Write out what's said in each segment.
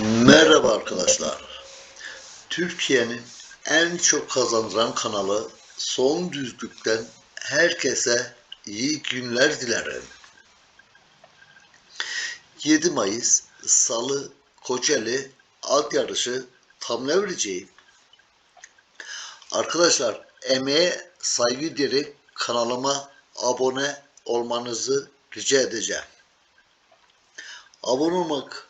Merhaba arkadaşlar. Türkiye'nin en çok kazandıran kanalı Son Düzlük'ten herkese iyi günler dilerim. 7 Mayıs Salı Kocaeli at yarışı tam ne vereceğim? Arkadaşlar emeğe saygı diyerek kanalıma abone olmanızı rica edeceğim. Abone olmak,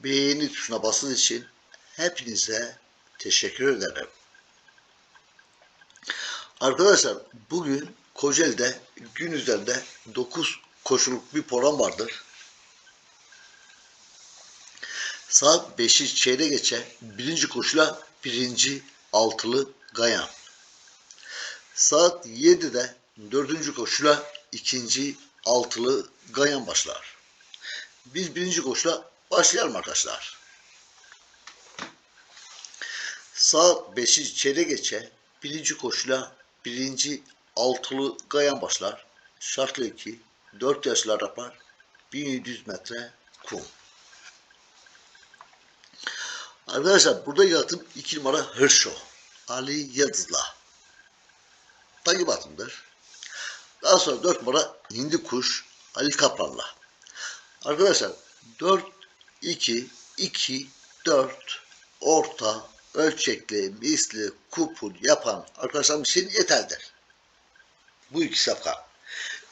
beğeni tuşuna bastığı için hepinize teşekkür ederim. Arkadaşlar bugün Kocaeli'de gün üzerinde 9 koşuluk bir program vardır. Saat 5'i çeyrek geçe birinci koşula birinci altılı Gayan. Saat 7'de dördüncü koşula ikinci altılı Gayan başlar. Biz birinci koşula başlayalım arkadaşlar. Saat 5'i çeyrek geçe birinci koşula birinci altılı Gayan başlar. Şartlı 2, 4 yaşlı Araplar, 1700 metre kum. Arkadaşlar burada yatım 2 numara Hırşo. Ali Yıldız'la. Takip atımdır. Daha sonra 4 numara Hindi Kuş Ali Kaplan'la. Arkadaşlar 4 2 2 4 orta ölçekli, misli, kupon yapan arkadaşlarım için yeterlidir. Bu iki safkan.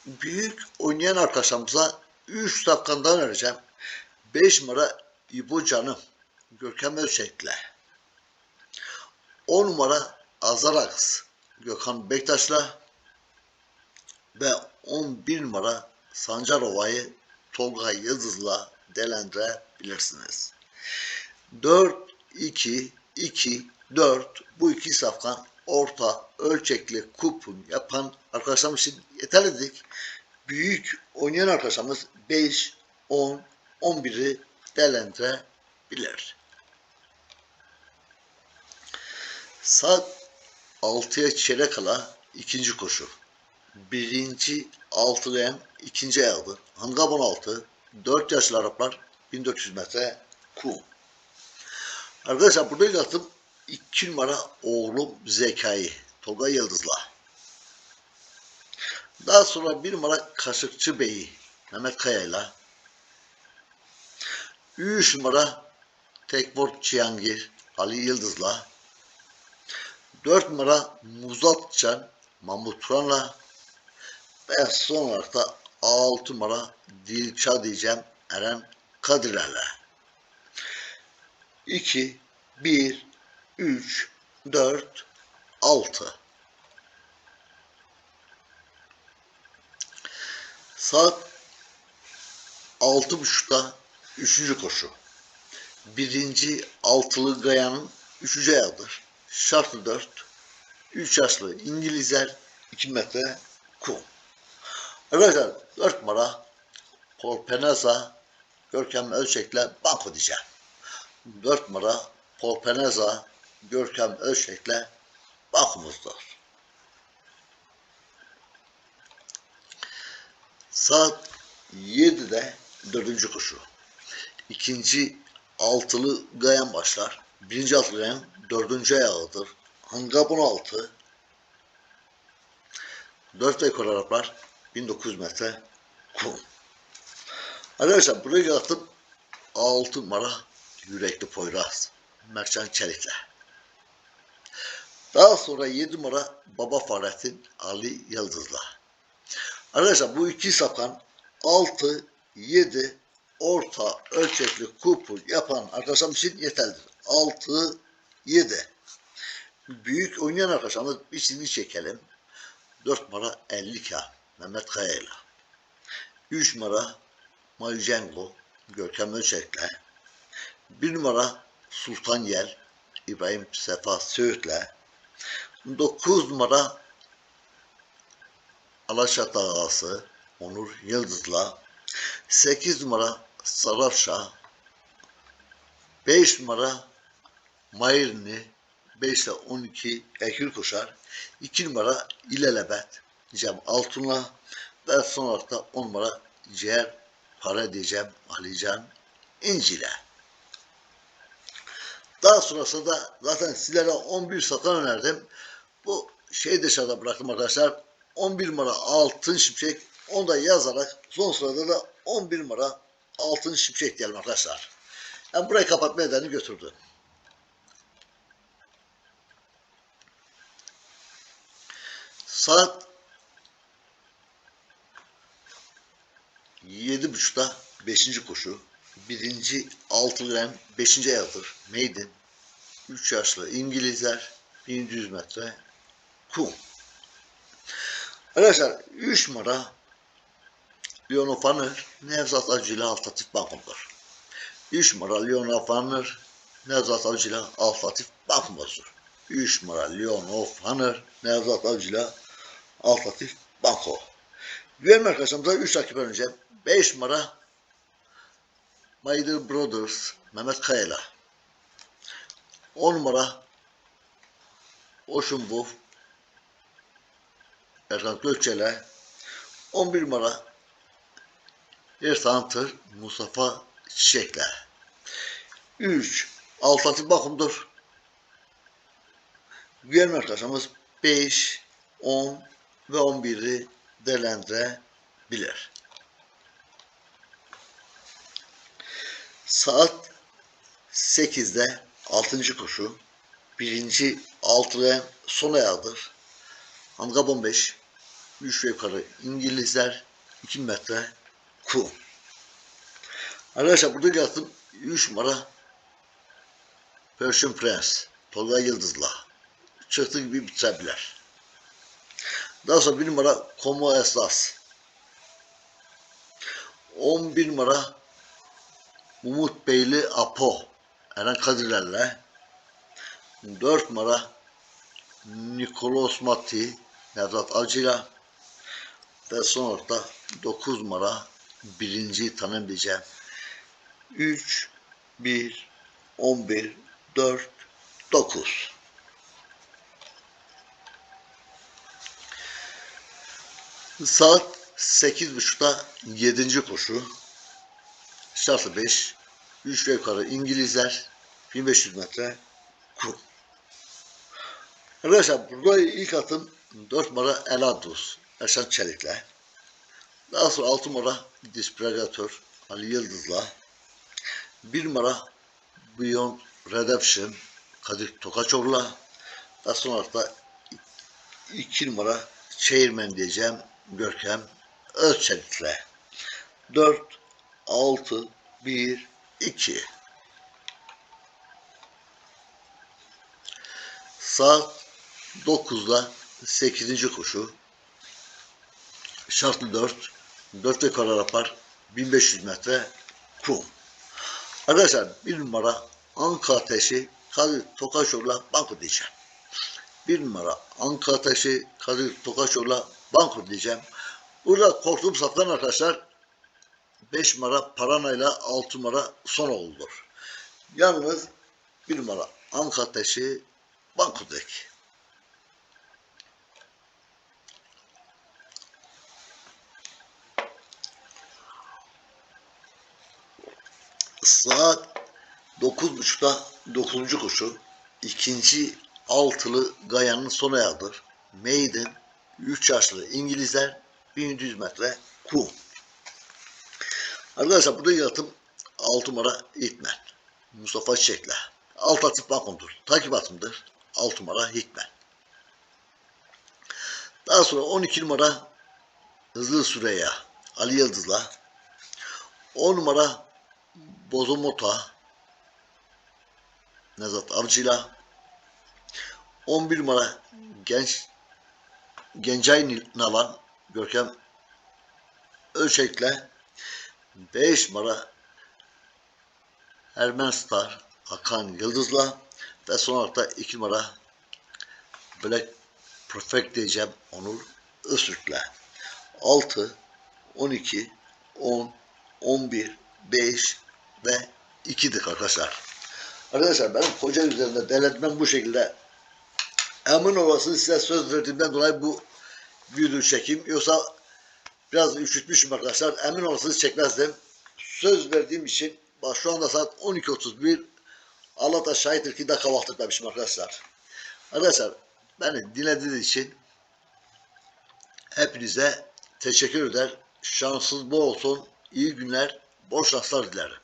Büyük oynayan arkadaşlarımıza 3 safkandan vereceğim. 5 numara İbo Canım. Görkem Özçek'le. 10 numara Azarax Gökhan Bektaş'la ve 11 numara Sancarova'yı Tolga Yıldız'la değerlendirebilirsiniz. 4, 2, 2, 4 bu iki safkan orta ölçekli kupon yapan arkadaşlarımız için yeterlidir. Büyük oynayan arkadaşlarımız 5, 10, 11'i değerlendirebilir. Saat 6'ya çeyrek kala ikinci koşu. Birinci altılayan ikinci ayağıdır. Hangabon altı 4 yaşlı Araplar 1400 metre kum. Arkadaşlar burada yattım 2 numara oğlum Zekai Tolga Yıldız'la. Daha sonra bir numara Kaşıkçı Bey'i Mehmet Kaya'yla. 3 numara Tekbor Cihangir Ali Yıldız'la. 4 numara Muzatcan Mahmut Turan'la ve son olarak da 6 numara Dilşah diyeceğim Eren Kadirler'le. 2, 1, 3, 4, 6. Saat 6.30'da 3. koşu. Birinci altılı Gaya'nın 3. ayağıdır. Şartlı 4. 3 yaşlı İngilizler 2 metre kum. Arkadaşlar 4 numara Paul Peneza Görkem Ölçek'le banko diyeceğim. 4 numara Paul Peneza Görkem Ölçek'le bankomuzdur. Saat 7'de dördüncü koşu. İkinci altılı gayan başlar. Birinci altılı gayan dördüncü ayağıdır. Hangabon altı 4 ekor Araplar 1900 metre kum. Arkadaşlar buraya yattım 6 numara yürekli Poyraz Mercan Çelik'le. Daha sonra 7 numara Baba Fahrettin Ali Yıldız'la. Arkadaşlar bu iki safkan 6, 7 orta ölçekli kupon yapan arkadaşlarım için yeterlidir. 6, 7. Büyük oynayan arkadaşlarımız bir çizgi çekelim. 4 numara 50K Mehmet Kaya'yla. 3 numara Mayucengo Görkem Ölçek'le. 1 numara Sultan Yel İbrahim Sefa Söğüt'le. 9 numara Alaşat Ağası Onur Yıldız'la. 8 numara Sarafşa 5 numara Mayırni 5 ile 12 Ekül Koşar. 2 numara İlelebet diyeceğim Altun'la ve son olarak da 10 numara Ciğer Para diyeceğim Alican İnci'yle. Daha sonrasında zaten sizlere 11 satan önerdim. Bu şeyi dışarıda bıraktım arkadaşlar. 11 numara altın şimşek. Onu da yazarak son sırada da 11 numara altın şimşek diyelim arkadaşlar. Yani burayı kapatma nedeni götürdü. Saat yedi buçukta beşinci koşu. Birinci altı ren beşinci ayağıdır. Maiden. Üç yaşlı İngilizler. 1100 metre. Kum. Arkadaşlar 3 numara Leon Fanner Nevzat Avcı ile Altatif Bankum'dur. 3 numara Leon Fanner Nevzat Avcı ile Altatif Bankum'dur. 3 numara Leon Fanner Nevzat Avcı ile Altatif Banko. Güvenme arkadaşlarımıza 3 dakika önce 5 numara My Dear Brothers Mehmet Kaya'yla. 10 numara Ocean Wolf Erkan Gökçe'yle. 11 numara Ertan Tır Mustafa Çiçek'le. 3 Altatı Bakım'dır. Güvenme arkadaşımız 5, 10 ve 11'i değerlendirebilir. Saat 8'de 6. koşu. Birinci altılayan son ayağıdır. Handikap 15. 3 ve yukarı İngilizler 2 metre kum. Arkadaşlar burada yattım 3 numara Persian Prince Tolga Yıldız'la çıktı gibi bitirebilir. Daha sonra 1 numara Komo Esas 11 numara Umut Beyli Apo Eren Kadirler'le 4 numara Nikolos Matti Nevzat Avcı'yla ve son da 9 numara birinci tanımlayacağım. 3, 1, 11, 4, 9. Saat 8.30'da 7. koşu. Şartı 5. 3 ve yukarı İngilizler 1500 metre kum. Arkadaşlar burada ilk atım 4 numara Eladus. Erşan Çelik'le. Daha sonra 6 numara Dispredator Ali Yıldız'la. 1 numara Beyond Redemption Kadir Tokaçoğlu'la. Daha sonra da 2 numara Chairman diyeceğim Görkem Özçelik'le. 4, 6, 1, 2. Saat 9'da 8. koşu. Şartlı 4. 4 ve karar yapar. 1500 metre kum. Arkadaşlar bir numara Anka Ateşi Kadir Tokaşoğlu'la banko diyeceğim. Bir numara Anka Ateşi Kadir Tokaşoğlu'la banko diyeceğim. Burada korktuğum safkan arkadaşlar 5 numara Parana ile 6 numara son oldudur. Yalnız bir numara Anka Ateşi banko dek. Saat 9.30'da 9. koşu. ikinci altılı Gaya'nın son ayağıdır. Maiden 3 yaşlı İngilizler 1100 metre kum. Arkadaşlar burada yatım 6 numara Hitman. Mustafa Çiçek'le. Alt atıp balkondur. Takip atımdır. 6 numara Hitman. Daha sonra 12 numara Hızlı Süreyya. Ali Yıldız'la. 10 numara Bozomota Nezat Avcı'yla 11 numara genç Gencay Nalan Görkem Ölçek'le 5 numara Ermen Star Hakan Yıldız'la ve son olarak da 2 numara Black Perfect diyeceğim Onur Öztürk'le. 6, 12, 10, 11, 5 ve 2'dik arkadaşlar. Arkadaşlar benim koca üzerinde denetmem bu şekilde. Emin olasınız size söz verdiğimden dolayı bu video çekeyim. Yoksa biraz üşütmüşüm arkadaşlar. Emin olasınız çekmezdim. Söz verdiğim için bak şu anda saat 12.31 Allah da şahittir ki daha kahvaltı etmemişim arkadaşlar. Arkadaşlar beni dinlediğiniz için hepinize teşekkür eder. Şansınız bol olsun. İyi günler, bol şanslar dilerim.